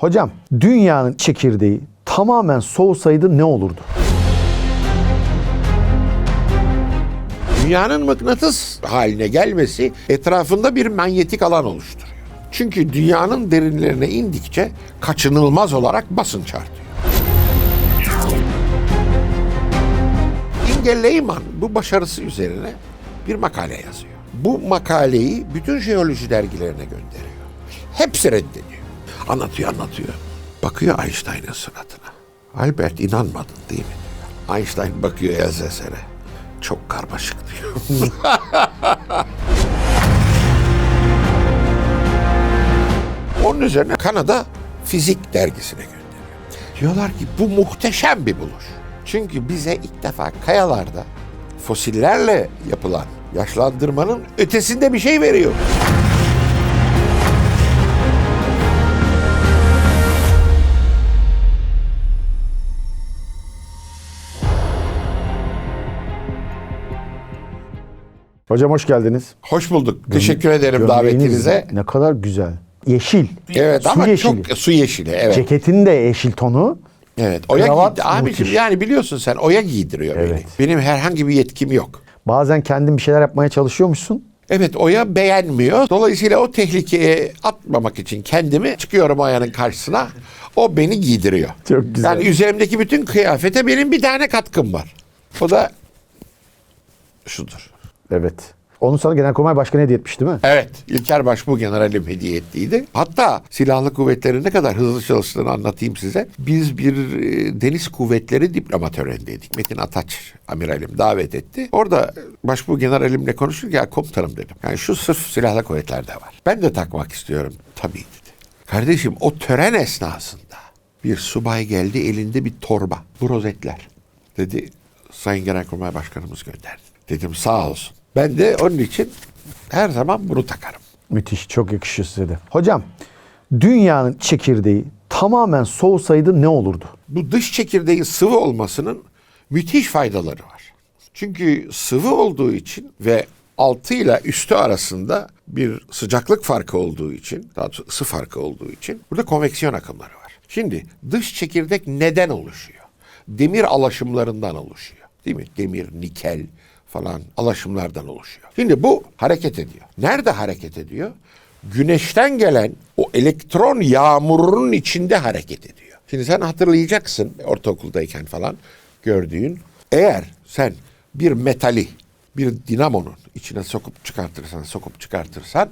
Hocam dünyanın çekirdeği tamamen soğusaydı ne olurdu? Dünyanın mıknatıs haline gelmesi etrafında bir manyetik alan oluşturuyor. Çünkü dünyanın derinlerine indikçe kaçınılmaz olarak basınç artıyor. Inge Lehmann bu başarısı üzerine bir makale yazıyor. Bu makaleyi bütün jeoloji dergilerine gönderiyor. Hepsi reddediyor. Anlatıyor anlatıyor. Bakıyor Einstein'ın suratına. Albert inanmadın değil mi? Einstein bakıyor Elzeser'e. Çok karmaşık diyor. Onun üzerine Kanada Fizik dergisine gönderiyor. Diyorlar ki bu muhteşem bir buluş. Çünkü bize ilk defa kayalarda fosillerle yapılan yaşlandırmanın ötesinde bir şey veriyor. Hocam hoş geldiniz. Hoş bulduk. Teşekkür ederim Gömleğiniz davetinize. Ne kadar güzel. Yeşil. Evet Su ama yeşili. çok su yeşili. Evet. Ceketin de yeşil tonu. Evet. Oya Kravat giydi. Abicim müthiş. yani biliyorsun sen oya giydiriyor Evet. beni. Benim herhangi bir yetkim yok. Bazen kendin bir şeyler yapmaya çalışıyormuşsun. Evet Oya beğenmiyor. Dolayısıyla o tehlikeye atmamak için kendimi çıkıyorum Oya'nın karşısına. O beni giydiriyor. Çok güzel. Yani üzerimdeki bütün kıyafete benim bir tane katkım var. O da şudur. Evet. Onu sana Genelkurmay Başkanı hediye etmiş değil mi? Evet, İlker Başbuğ Generalim hediye ettiydi. Hatta silahlı kuvvetlerin ne kadar hızlı çalıştığını anlatayım size. Biz bir e, deniz kuvvetleri diploma törenindeydik. Metin Ataç amiralim davet etti. Orada Başbuğ Generalimle konuşurken "Ya komutanım dedim. Yani şu sırf silahlı kuvvetlerde var. Ben de takmak istiyorum. Tabii dedi. Kardeşim o tören esnasında bir subay geldi elinde bir torba. Bu rozetler. Dedi Sayın Genelkurmay Başkanımız gönderdi. Dedim sağ olsun. Ben de onun için her zaman bunu takarım. Müthiş. Çok yakışıyor size de. Hocam dünyanın çekirdeği tamamen soğusaydı ne olurdu? Bu dış çekirdeğin sıvı olmasının müthiş faydaları var. Çünkü sıvı olduğu için ve altı ile üstü arasında bir sıcaklık farkı olduğu için, daha doğrusu ısı farkı olduğu için burada konveksiyon akımları var. Şimdi dış çekirdek neden oluşuyor? Demir alaşımlarından oluşuyor. Değil mi? Demir, nikel falan alaşımlardan oluşuyor. Şimdi bu hareket ediyor. Nerede hareket ediyor? Güneşten gelen o elektron yağmurunun içinde hareket ediyor. Şimdi sen hatırlayacaksın ortaokuldayken falan gördüğün. Eğer sen bir metali bir dinamonun içine sokup çıkartırsan, sokup çıkartırsan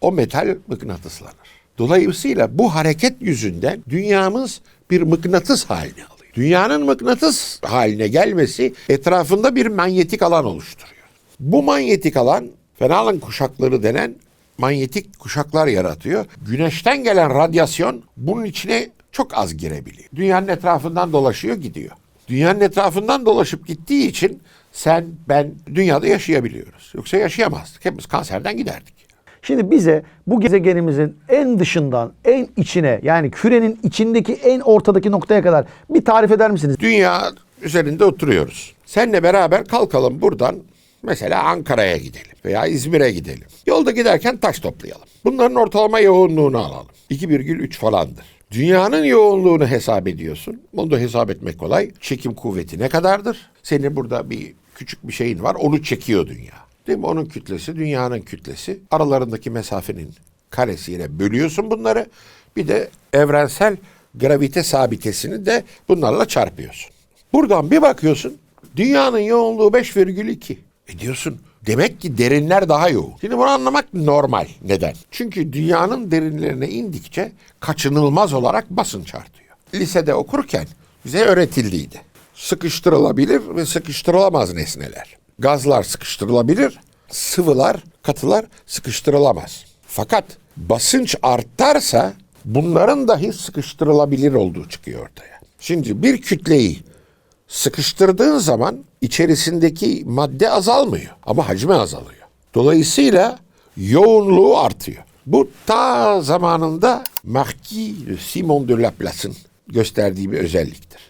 o metal mıknatıslanır. Dolayısıyla bu hareket yüzünden dünyamız bir mıknatıs haline alıyor. Dünyanın mıknatıs haline gelmesi etrafında bir manyetik alan oluşturuyor. Bu manyetik alan Fenal'ın kuşakları denen manyetik kuşaklar yaratıyor. Güneşten gelen radyasyon bunun içine çok az girebiliyor. Dünyanın etrafından dolaşıyor gidiyor. Dünyanın etrafından dolaşıp gittiği için sen ben dünyada yaşayabiliyoruz. Yoksa yaşayamazdık. Hepimiz kanserden giderdik. Şimdi bize bu gezegenimizin en dışından en içine yani kürenin içindeki en ortadaki noktaya kadar bir tarif eder misiniz? Dünya üzerinde oturuyoruz. Seninle beraber kalkalım buradan mesela Ankara'ya gidelim veya İzmir'e gidelim. Yolda giderken taş toplayalım. Bunların ortalama yoğunluğunu alalım. 2,3 falandır. Dünyanın yoğunluğunu hesap ediyorsun. Bunu da hesap etmek kolay. Çekim kuvveti ne kadardır? Senin burada bir küçük bir şeyin var. Onu çekiyor dünya. Değil mi? Onun kütlesi dünyanın kütlesi. Aralarındaki mesafenin karesiyle bölüyorsun bunları. Bir de evrensel gravite sabitesini de bunlarla çarpıyorsun. Buradan bir bakıyorsun dünyanın yoğunluğu 5,2. E diyorsun demek ki derinler daha yoğun. Şimdi bunu anlamak normal. Neden? Çünkü dünyanın derinlerine indikçe kaçınılmaz olarak basınç artıyor. Lisede okurken bize öğretildiydi. Sıkıştırılabilir ve sıkıştırılamaz nesneler. Gazlar sıkıştırılabilir, sıvılar, katılar sıkıştırılamaz. Fakat basınç artarsa bunların dahi sıkıştırılabilir olduğu çıkıyor ortaya. Şimdi bir kütleyi sıkıştırdığın zaman içerisindeki madde azalmıyor ama hacmi azalıyor. Dolayısıyla yoğunluğu artıyor. Bu ta zamanında Marquis Simon de Laplace'ın gösterdiği bir özelliktir.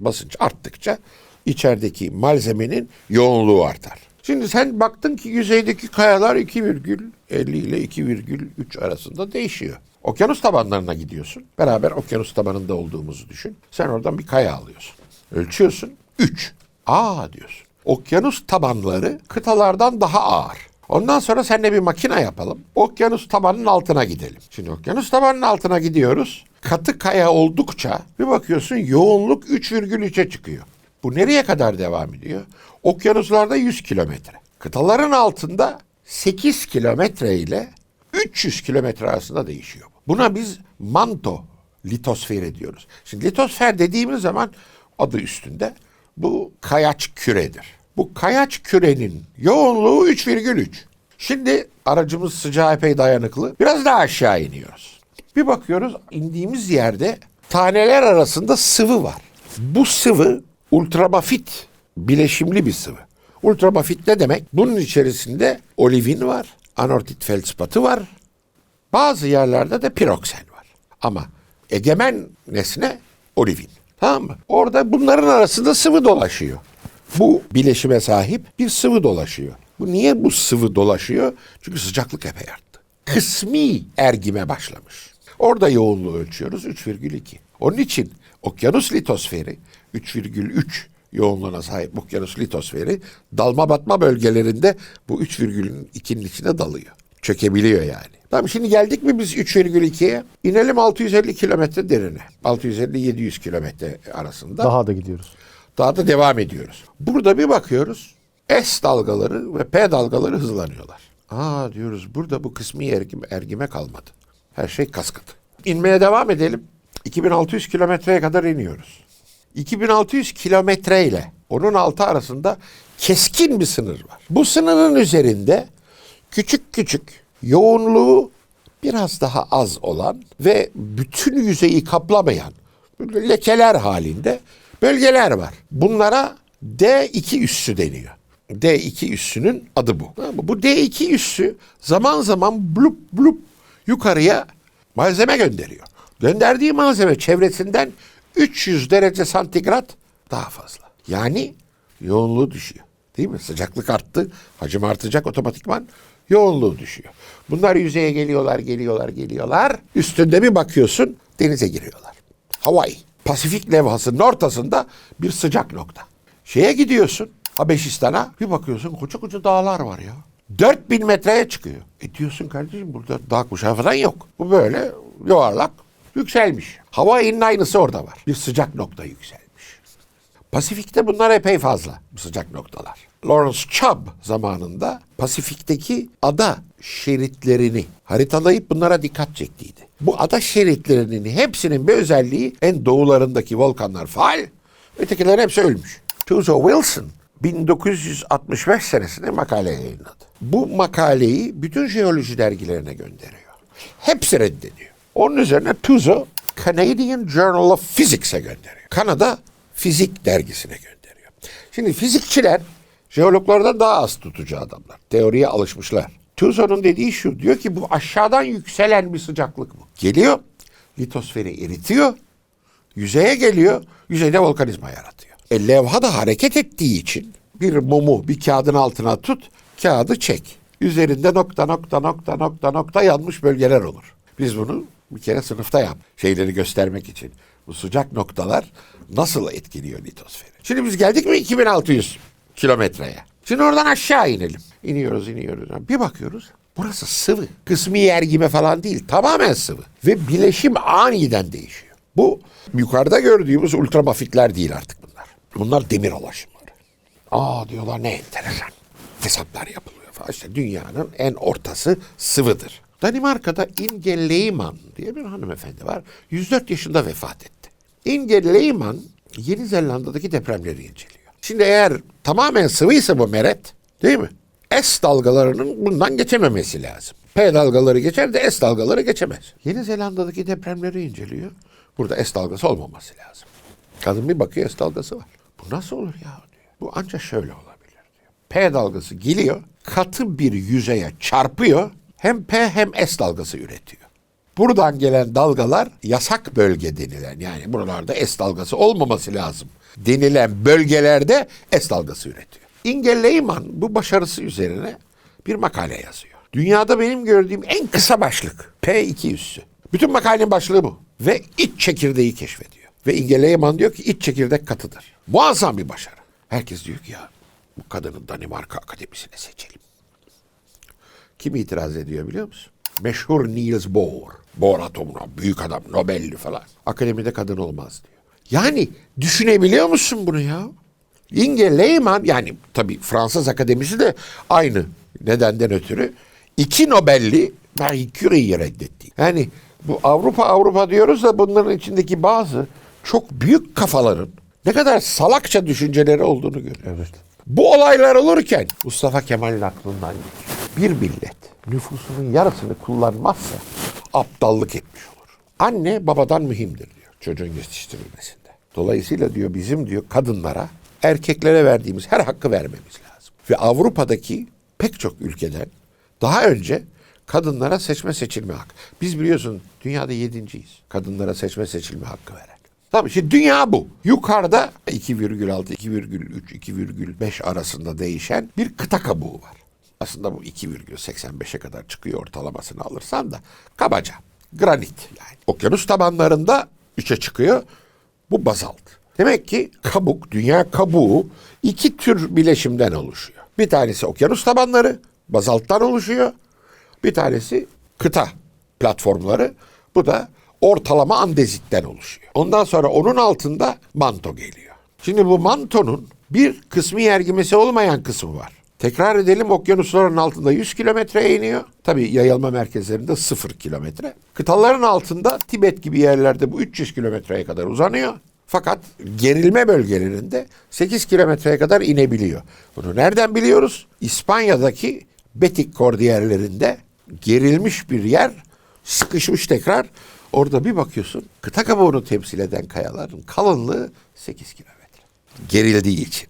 Basınç arttıkça içerideki malzemenin yoğunluğu artar. Şimdi sen baktın ki yüzeydeki kayalar 2,50 ile 2,3 arasında değişiyor. Okyanus tabanlarına gidiyorsun. Beraber okyanus tabanında olduğumuzu düşün. Sen oradan bir kaya alıyorsun. Ölçüyorsun. 3. Aa diyorsun. Okyanus tabanları kıtalardan daha ağır. Ondan sonra seninle bir makine yapalım. Okyanus tabanının altına gidelim. Şimdi okyanus tabanının altına gidiyoruz. Katı kaya oldukça bir bakıyorsun yoğunluk 3,3'e çıkıyor. Bu nereye kadar devam ediyor? Okyanuslarda 100 kilometre. Kıtaların altında 8 kilometre ile 300 kilometre arasında değişiyor. bu. Buna biz manto litosferi diyoruz. Şimdi litosfer dediğimiz zaman adı üstünde bu kayaç küredir. Bu kayaç kürenin yoğunluğu 3,3. Şimdi aracımız sıcağa epey dayanıklı. Biraz daha aşağı iniyoruz. Bir bakıyoruz indiğimiz yerde taneler arasında sıvı var. Bu sıvı ultramafit bileşimli bir sıvı. Ultramafit ne demek? Bunun içerisinde olivin var, anortit feldspatı var, bazı yerlerde de piroksen var. Ama egemen nesne olivin. Tamam mı? Orada bunların arasında sıvı dolaşıyor. Bu bileşime sahip bir sıvı dolaşıyor. Bu niye bu sıvı dolaşıyor? Çünkü sıcaklık epey arttı. Kısmi ergime başlamış. Orada yoğunluğu ölçüyoruz 3,2. Onun için okyanus litosferi 3,3 yoğunluğuna sahip okyanus litosferi dalma batma bölgelerinde bu 3,2'nin içine dalıyor. Çökebiliyor yani. Tamam şimdi geldik mi biz 3,2'ye? İnelim 650 kilometre derine. 650-700 kilometre arasında. Daha da gidiyoruz. Daha da devam ediyoruz. Burada bir bakıyoruz. S dalgaları ve P dalgaları hızlanıyorlar. Aa diyoruz burada bu kısmi ergime, ergime kalmadı. Her şey kaskıt. İnmeye devam edelim. 2600 kilometreye kadar iniyoruz. 2600 kilometre ile onun altı arasında keskin bir sınır var. Bu sınırın üzerinde küçük küçük yoğunluğu biraz daha az olan ve bütün yüzeyi kaplamayan lekeler halinde bölgeler var. Bunlara D2 üssü deniyor. D2 üssünün adı bu. Bu D2 üssü zaman zaman blup blup yukarıya malzeme gönderiyor. Gönderdiği malzeme çevresinden 300 derece santigrat daha fazla. Yani yoğunluğu düşüyor. Değil mi? Sıcaklık arttı. Hacim artacak otomatikman. Yoğunluğu düşüyor. Bunlar yüzeye geliyorlar, geliyorlar, geliyorlar. Üstünde bir bakıyorsun denize giriyorlar. Hawaii. Pasifik levhasının ortasında bir sıcak nokta. Şeye gidiyorsun Habeşistan'a bir bakıyorsun koca koca dağlar var ya. 4000 metreye çıkıyor. E diyorsun kardeşim burada dağ kuşağı falan yok. Bu böyle yuvarlak yükselmiş. Hawaii'nin aynısı orada var. Bir sıcak nokta yükselmiş. Pasifik'te bunlar epey fazla sıcak noktalar. Lawrence Chubb zamanında Pasifik'teki ada şeritlerini haritalayıp bunlara dikkat çektiydi. Bu ada şeritlerinin hepsinin bir özelliği en doğularındaki volkanlar faal, ötekiler hepsi ölmüş. Tuzo Wilson 1965 senesinde makale yayınladı. Bu makaleyi bütün jeoloji dergilerine gönderiyor. Hepsi reddediyor. Onun üzerine Tuzo Canadian Journal of Physics'e gönderiyor. Kanada Fizik dergisine gönderiyor. Şimdi fizikçiler jeologlardan daha az tutucu adamlar. Teoriye alışmışlar. Tuzo'nun dediği şu. Diyor ki bu aşağıdan yükselen bir sıcaklık bu. Geliyor, litosferi eritiyor, yüzeye geliyor, yüzeyde volkanizma yaratıyor. E, levha da hareket ettiği için bir mumu bir kağıdın altına tut, kağıdı çek. Üzerinde nokta nokta nokta nokta nokta yanmış bölgeler olur. Biz bunu bir kere sınıfta yap. Şeyleri göstermek için. Bu sıcak noktalar nasıl etkiliyor litosferi? Şimdi biz geldik mi 2600 kilometreye. Şimdi oradan aşağı inelim. İniyoruz iniyoruz. Bir bakıyoruz. Burası sıvı. Kısmi ergime falan değil. Tamamen sıvı. Ve bileşim aniden değişiyor. Bu yukarıda gördüğümüz ultramafitler değil artık bunlar. Bunlar demir ulaşımları. Aa diyorlar ne enteresan. Hesaplar yapılıyor falan. İşte dünyanın en ortası sıvıdır. Danimarka'da Inge Lehmann diye bir hanımefendi var. 104 yaşında vefat etti. Inge Lehmann Yeni Zelanda'daki depremleri inceliyor. Şimdi eğer tamamen sıvıysa bu meret değil mi? S dalgalarının bundan geçememesi lazım. P dalgaları geçer de S dalgaları geçemez. Yeni Zelanda'daki depremleri inceliyor. Burada S dalgası olmaması lazım. Kadın bir bakıyor S dalgası var. Bu nasıl olur ya diyor. Bu ancak şöyle olabilir diyor. P dalgası geliyor, katı bir yüzeye çarpıyor. Hem P hem S dalgası üretiyor. Buradan gelen dalgalar yasak bölge denilen yani buralarda S dalgası olmaması lazım denilen bölgelerde S dalgası üretiyor. Inge Lehmann bu başarısı üzerine bir makale yazıyor. Dünyada benim gördüğüm en kısa başlık P2 üssü. Bütün makalenin başlığı bu. Ve iç çekirdeği keşfediyor. Ve Inge Lehmann diyor ki iç çekirdek katıdır. Muazzam bir başarı. Herkes diyor ki ya bu kadının Danimarka Akademisi'ne seçelim. Kim itiraz ediyor biliyor musun? Meşhur Niels Bohr. Bohr atomuna büyük adam Nobel'li falan. Akademide kadın olmaz diyor. Yani düşünebiliyor musun bunu ya? Inge Lehmann yani tabii Fransız Akademisi de aynı nedenden ötürü iki Nobel'li Marie Curie'yi reddetti. Yani bu Avrupa Avrupa diyoruz da bunların içindeki bazı çok büyük kafaların ne kadar salakça düşünceleri olduğunu görüyoruz. Evet. Bu olaylar olurken Mustafa Kemal'in aklından geçiyor. Bir millet nüfusunun yarısını kullanmazsa aptallık etmiş olur. Anne babadan mühimdir diyor çocuğun yetiştirilmesinde. Dolayısıyla diyor bizim diyor kadınlara erkeklere verdiğimiz her hakkı vermemiz lazım. Ve Avrupa'daki pek çok ülkeden daha önce kadınlara seçme seçilme hak. Biz biliyorsun dünyada yedinciyiz. Kadınlara seçme seçilme hakkı veren. Tabii şimdi dünya bu. Yukarıda 2,6, 2,3, 2,5 arasında değişen bir kıta kabuğu var. Aslında bu 2,85'e kadar çıkıyor ortalamasını alırsan da kabaca granit yani. Okyanus tabanlarında 3'e çıkıyor. Bu bazalt. Demek ki kabuk, dünya kabuğu iki tür bileşimden oluşuyor. Bir tanesi okyanus tabanları, bazalttan oluşuyor. Bir tanesi kıta platformları. Bu da ortalama andezitten oluşuyor. Ondan sonra onun altında manto geliyor. Şimdi bu mantonun bir kısmı yergimesi olmayan kısmı var. Tekrar edelim okyanusların altında 100 kilometreye iniyor. Tabii yayılma merkezlerinde 0 kilometre. Kıtaların altında Tibet gibi yerlerde bu 300 kilometreye kadar uzanıyor. Fakat gerilme bölgelerinde 8 kilometreye kadar inebiliyor. Bunu nereden biliyoruz? İspanya'daki Betik kordiyerlerinde gerilmiş bir yer sıkışmış tekrar. Orada bir bakıyorsun kıta kabuğunu temsil eden kayaların kalınlığı 8 kilometre. Gerildiği için.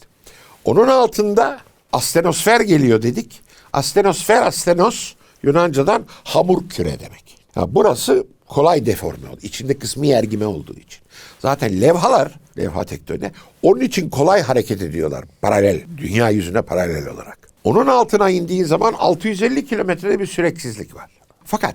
Onun altında astenosfer geliyor dedik. Astenosfer, astenos Yunanca'dan hamur küre demek. Ha, burası kolay deforme oldu. İçinde kısmı yergime olduğu için. Zaten levhalar, levha tektonine onun için kolay hareket ediyorlar. Paralel, dünya yüzüne paralel olarak. Onun altına indiği zaman 650 kilometrede bir süreksizlik var. Fakat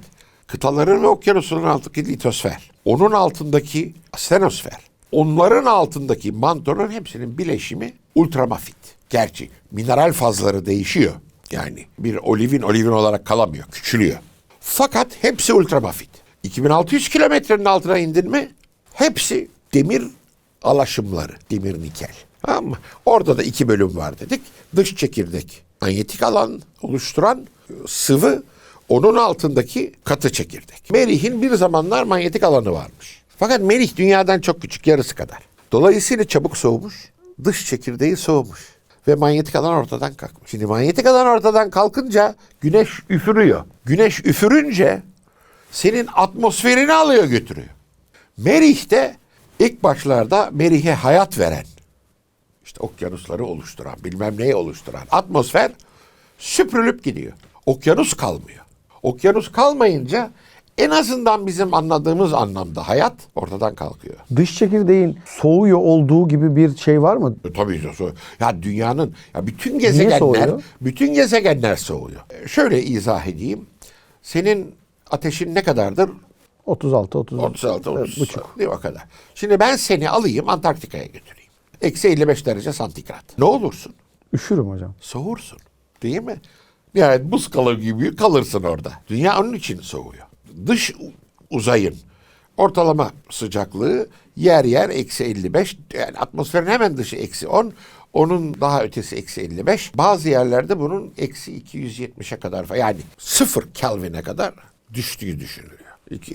kıtaların ve okyanusunun altındaki litosfer, onun altındaki astenosfer, onların altındaki mantonun hepsinin bileşimi ultramafit. Gerçi mineral fazları değişiyor. Yani bir olivin olivin olarak kalamıyor, küçülüyor. Fakat hepsi ultramafit. 2600 kilometrenin altına indin mi hepsi demir alaşımları, demir nikel. Tamam mı? Orada da iki bölüm var dedik. Dış çekirdek, manyetik alan oluşturan sıvı, onun altındaki katı çekirdek. Merih'in bir zamanlar manyetik alanı varmış. Fakat Merih dünyadan çok küçük, yarısı kadar. Dolayısıyla çabuk soğumuş, dış çekirdeği soğumuş ve manyetik alan ortadan kalkmış. Şimdi manyetik alan ortadan kalkınca güneş üfürüyor. Güneş üfürünce senin atmosferini alıyor götürüyor. Merih'te ilk başlarda Merih'e hayat veren, işte okyanusları oluşturan, bilmem neyi oluşturan atmosfer süpürülüp gidiyor. Okyanus kalmıyor. Okyanus kalmayınca en azından bizim anladığımız anlamda hayat ortadan kalkıyor. Dış çekirdeğin soğuyor olduğu gibi bir şey var mı? E, Tabii ki so- ya dünyanın ya bütün gezegenler soğuyor? bütün gezegenler soğuyor. E, Şöyle izah edeyim. Senin ateşin ne kadardır? 36 36 36 30 buçuk. değil mi o kadar. Şimdi ben seni alayım Antarktika'ya götüreyim. Eksi 55 derece santigrat. Ne olursun? Üşürüm hocam. Soğursun. Değil mi? Yani buz kalır gibi kalırsın orada. Dünya onun için soğuyor. Dış uzayın ortalama sıcaklığı yer yer eksi 55. Yani atmosferin hemen dışı eksi 10. Onun daha ötesi eksi 55. Bazı yerlerde bunun eksi 270'e kadar. Yani sıfır Kelvin'e kadar düştüğü düşünülüyor.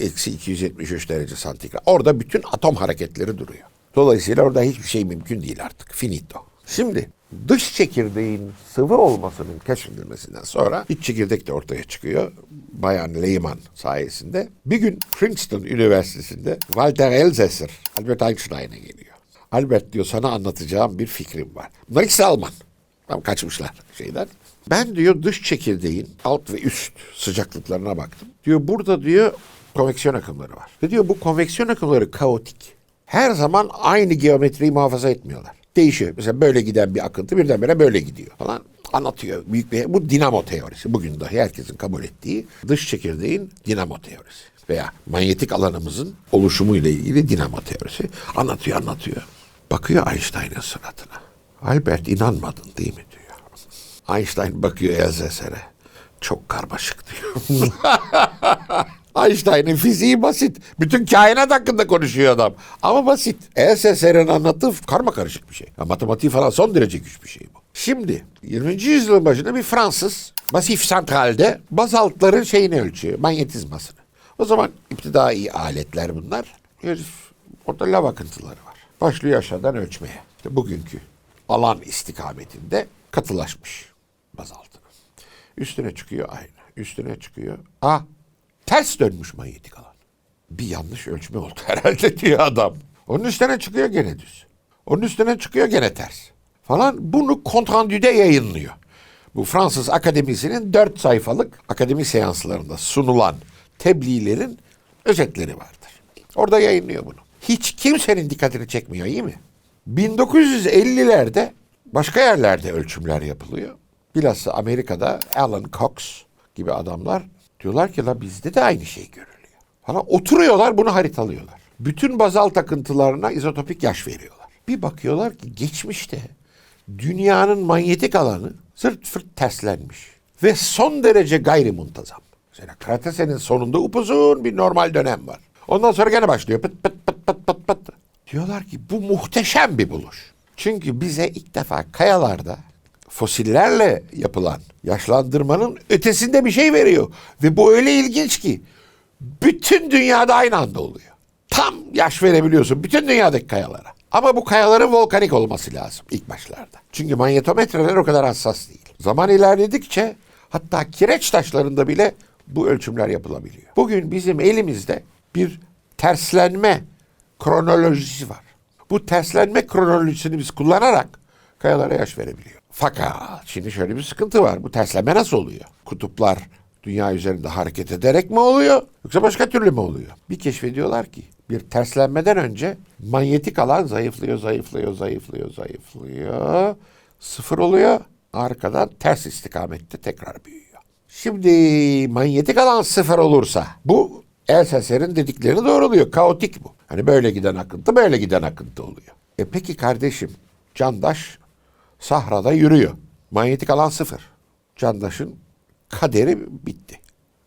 Eksi 273 derece santigrat. Orada bütün atom hareketleri duruyor. Dolayısıyla orada hiçbir şey mümkün değil artık. Finito. Şimdi dış çekirdeğin sıvı olmasının keşfedilmesinden sonra iç çekirdek de ortaya çıkıyor. Bayan Lehmann sayesinde. Bir gün Princeton Üniversitesi'nde Walter Elsässer Albert Einstein'a geliyor. Albert diyor sana anlatacağım bir fikrim var. Bunlar ikisi Alman. Tam kaçmışlar şeyden. Ben diyor dış çekirdeğin alt ve üst sıcaklıklarına baktım. Diyor burada diyor konveksiyon akımları var. Ve diyor bu konveksiyon akımları kaotik. Her zaman aynı geometriyi muhafaza etmiyorlar. Değişiyor. Mesela böyle giden bir akıntı birdenbire böyle gidiyor falan. Anlatıyor. Büyük bir, bu dinamo teorisi. Bugün dahi herkesin kabul ettiği dış çekirdeğin dinamo teorisi. veya manyetik alanımızın oluşumu ile ilgili dinamo teorisi anlatıyor anlatıyor. Bakıyor Einstein'ın suratına. Albert inanmadın değil mi diyor. Einstein bakıyor Elzeser'e. Çok karmaşık diyor. Einstein'ın fiziği basit. Bütün kainat hakkında konuşuyor adam. Ama basit. Elsesser'in anlattığı karma karışık bir şey. Ya, matematiği falan son derece güç bir şey bu. Şimdi 20. yüzyılın başında bir Fransız Masif Santral'de bazaltların şeyini ölçüyor. Manyetizmasını. O zaman iptidai aletler bunlar. Herif orada lav akıntıları var. Başlıyor aşağıdan ölçmeye. İşte bugünkü alan istikametinde katılaşmış bazaltının. Üstüne çıkıyor aynı. Üstüne çıkıyor. Ah ters dönmüş manyetik alan. Bir yanlış ölçme oldu herhalde diyor adam. Onun üstüne çıkıyor gene düz. Onun üstüne çıkıyor gene ters. Falan bunu kontrandüde yayınlıyor. Bu Fransız Akademisi'nin dört sayfalık akademi seanslarında sunulan tebliğlerin özetleri vardır. Orada yayınlıyor bunu. Hiç kimsenin dikkatini çekmiyor iyi mi? 1950'lerde başka yerlerde ölçümler yapılıyor. Bilhassa Amerika'da Alan Cox gibi adamlar diyorlar ki la bizde de aynı şey görülüyor. Falan oturuyorlar bunu haritalıyorlar. Bütün bazalt akıntılarına izotopik yaş veriyorlar. Bir bakıyorlar ki geçmişte dünyanın manyetik alanı zırt fırt terslenmiş. Ve son derece gayrimuntazam. Mesela Kratese'nin sonunda upuzun bir normal dönem var. Ondan sonra gene başlıyor pıt pıt pıt pıt pıt pıt. Diyorlar ki bu muhteşem bir buluş. Çünkü bize ilk defa kayalarda fosillerle yapılan yaşlandırmanın ötesinde bir şey veriyor. Ve bu öyle ilginç ki bütün dünyada aynı anda oluyor. Tam yaş verebiliyorsun bütün dünyadaki kayalara. Ama bu kayaların volkanik olması lazım ilk başlarda. Çünkü manyetometreler o kadar hassas değil. Zaman ilerledikçe hatta kireç taşlarında bile bu ölçümler yapılabiliyor. Bugün bizim elimizde bir terslenme kronolojisi var. Bu terslenme kronolojisini biz kullanarak kayalara yaş verebiliyor. Fakat şimdi şöyle bir sıkıntı var. Bu terslenme nasıl oluyor? Kutuplar dünya üzerinde hareket ederek mi oluyor yoksa başka türlü mü oluyor? Bir keşfediyorlar ki bir terslenmeden önce manyetik alan zayıflıyor, zayıflıyor, zayıflıyor, zayıflıyor. Sıfır oluyor. Arkadan ters istikamette tekrar büyüyor. Şimdi manyetik alan sıfır olursa bu Elsasser'in dediklerini doğruluyor. Kaotik bu. Hani böyle giden akıntı böyle giden akıntı oluyor. E peki kardeşim Candaş sahrada yürüyor. Manyetik alan sıfır. Candaş'ın kaderi bitti.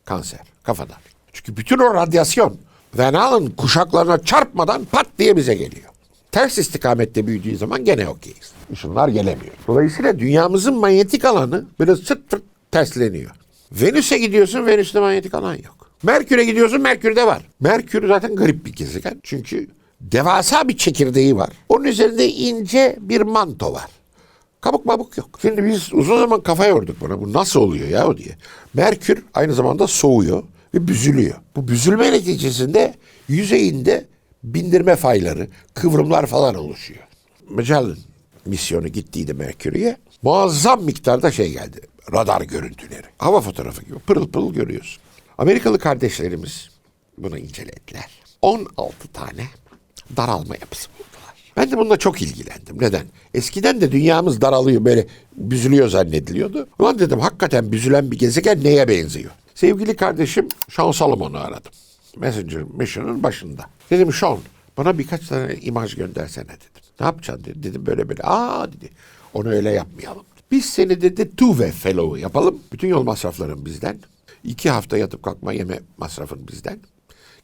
Kanser kafadan. Çünkü bütün o radyasyon Van Allen kuşaklarına çarpmadan pat diye bize geliyor. Ters istikamette büyüdüğü zaman gene okeyiz. Işınlar gelemiyor. Dolayısıyla dünyamızın manyetik alanı böyle sırt fırt tersleniyor. Venüs'e gidiyorsun Venüs'te manyetik alan yok. Merkür'e gidiyorsun Merkür'de var. Merkür zaten garip bir gezegen. Çünkü devasa bir çekirdeği var. Onun üzerinde ince bir manto var. Kabuk mabuk yok. Şimdi biz uzun zaman kafa yorduk buna. Bu nasıl oluyor ya o diye. Merkür aynı zamanda soğuyor ve büzülüyor. Bu büzülme neticesinde yüzeyinde bindirme fayları, kıvrımlar falan oluşuyor. Magellan misyonu gittiydi Merkür'e. Muazzam miktarda şey geldi. Radar görüntüleri. Hava fotoğrafı gibi pırıl pırıl görüyorsun. Amerikalı kardeşlerimiz bunu incelediler. 16 tane daralma yapısı buldular. Ben de bununla çok ilgilendim. Neden? Eskiden de dünyamız daralıyor böyle büzülüyor zannediliyordu. Ulan dedim hakikaten büzülen bir gezegen neye benziyor? Sevgili kardeşim Sean Solomon'u aradım. Messenger Mission'ın başında. Dedim Sean bana birkaç tane imaj göndersene dedim. Ne yapacaksın dedi. Dedim böyle böyle. Aa dedi. Onu öyle yapmayalım. Biz seni dedi Tuve Fellow yapalım. Bütün yol masrafların bizden. İki hafta yatıp kalkma yeme masrafın bizden.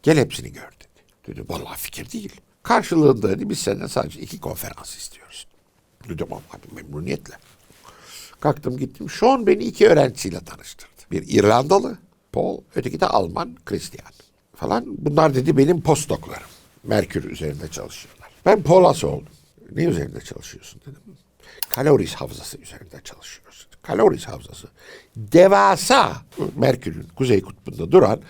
Gel hepsini gör dedi. Dedim vallahi fikir değil. Karşılığında dedi biz senden sadece iki konferans istiyoruz. Dedim hadi memnuniyetle. Kalktım gittim. Sean beni iki öğrencisiyle tanıştırdı. Bir İrlandalı Paul, öteki de Alman Christian falan. Bunlar dedi benim postdoklarım. Merkür üzerinde çalışıyorlar. Ben Paulas oldum. Ne üzerinde çalışıyorsun dedim. Kaloris havzası üzerinde çalışıyoruz. Kaloris havzası devasa Merkür'ün kuzey kutbunda duran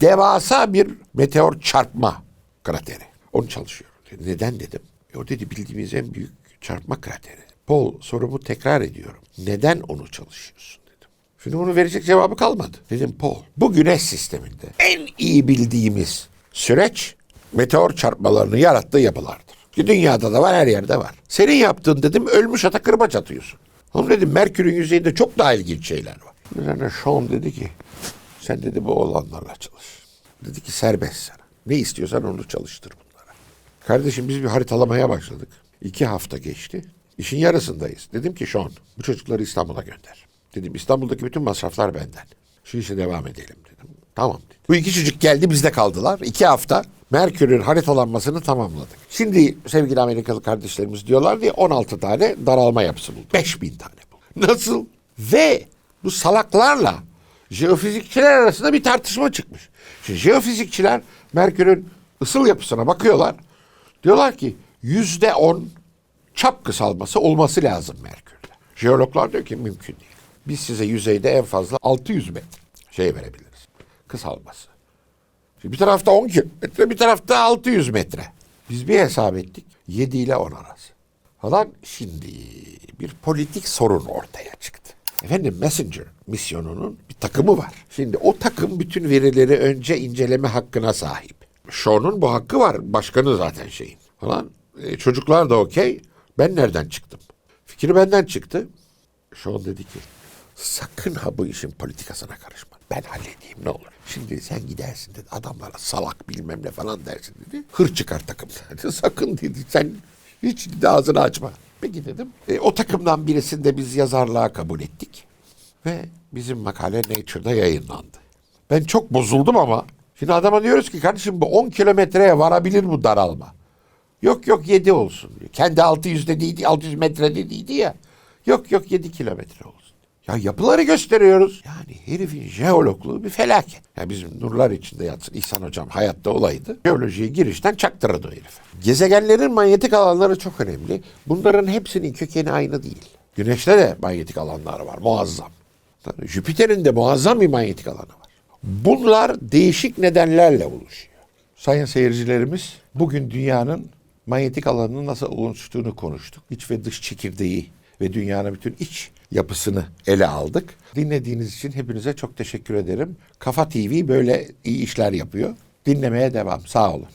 devasa bir meteor çarpma krateri. Onu çalışıyorum. Dedi. Neden dedim. O dedi bildiğimiz en büyük çarpma krateri. Paul sorumu tekrar ediyorum. Neden onu çalışıyorsun dedim. Şimdi bunu verecek cevabı kalmadı. Dedim Paul bu güneş sisteminde en iyi bildiğimiz süreç meteor çarpmalarını yarattığı yapılardır. Dünyada da var her yerde var. Senin yaptığın dedim ölmüş ata kırbaç atıyorsun. Oğlum dedim Merkür'ün yüzeyinde çok daha ilginç şeyler var. Üzerine Sean dedi ki sen dedi bu olanlarla çalış. Dedi ki serbest sana. Ne istiyorsan onu çalıştır. Kardeşim biz bir haritalamaya başladık. İki hafta geçti. İşin yarısındayız. Dedim ki Sean bu çocukları İstanbul'a gönder. Dedim İstanbul'daki bütün masraflar benden. Şu işe devam edelim dedim. Tamam dedi. Bu iki çocuk geldi bizde kaldılar. İki hafta Merkür'ün haritalanmasını tamamladık. Şimdi sevgili Amerikalı kardeşlerimiz diyorlar diye 16 tane daralma yapısı bulduk. 5000 tane bulduk. Nasıl? Ve bu salaklarla jeofizikçiler arasında bir tartışma çıkmış. Şimdi jeofizikçiler Merkür'ün ısıl yapısına bakıyorlar. Diyorlar ki yüzde on çap kısalması olması lazım Merkür'de. Jeologlar diyor ki mümkün değil. Biz size yüzeyde en fazla 600 metre şey verebiliriz. Kısalması. Şimdi bir tarafta 10 kilometre, bir tarafta 600 metre. Biz bir hesap ettik. 7 ile 10 arası. Falan şimdi bir politik sorun ortaya çıktı. Efendim Messenger misyonunun bir takımı var. Şimdi o takım bütün verileri önce inceleme hakkına sahip. Sean'un bu hakkı var. Başkanı zaten şeyin. Falan. E, çocuklar da okey. Ben nereden çıktım? Fikri benden çıktı. Sean dedi ki sakın ha bu işin politikasına karışma. Ben halledeyim ne olur. Şimdi sen gidersin dedi adamlara salak bilmem ne falan dersin dedi. Hır çıkar takımda. sakın dedi sen hiç dedi, ağzını açma. Peki dedim. E, o takımdan birisini de biz yazarlığa kabul ettik. Ve bizim makale Nature'da yayınlandı. Ben çok bozuldum ama şimdi adama diyoruz ki kardeşim bu 10 kilometreye varabilir bu daralma. Yok yok 7 olsun diyor. Kendi 600 dediydi 600 metre dediydi ya. Yok yok 7 kilometre olsun. Ya yapıları gösteriyoruz. Yani herifin jeologluğu bir felaket. Ya bizim nurlar içinde yatsın. İhsan hocam hayatta olaydı. Jeolojiye girişten çaktırırdı o herif. Gezegenlerin manyetik alanları çok önemli. Bunların hepsinin kökeni aynı değil. Güneşte de manyetik alanlar var. Muazzam. Jüpiter'in de muazzam bir manyetik alanı var. Bunlar değişik nedenlerle oluşuyor. Sayın seyircilerimiz, bugün dünyanın manyetik alanının nasıl oluştuğunu konuştuk. İç ve dış çekirdeği ve dünyanın bütün iç yapısını ele aldık. Dinlediğiniz için hepinize çok teşekkür ederim. Kafa TV böyle iyi işler yapıyor. Dinlemeye devam. Sağ olun.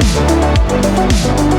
Música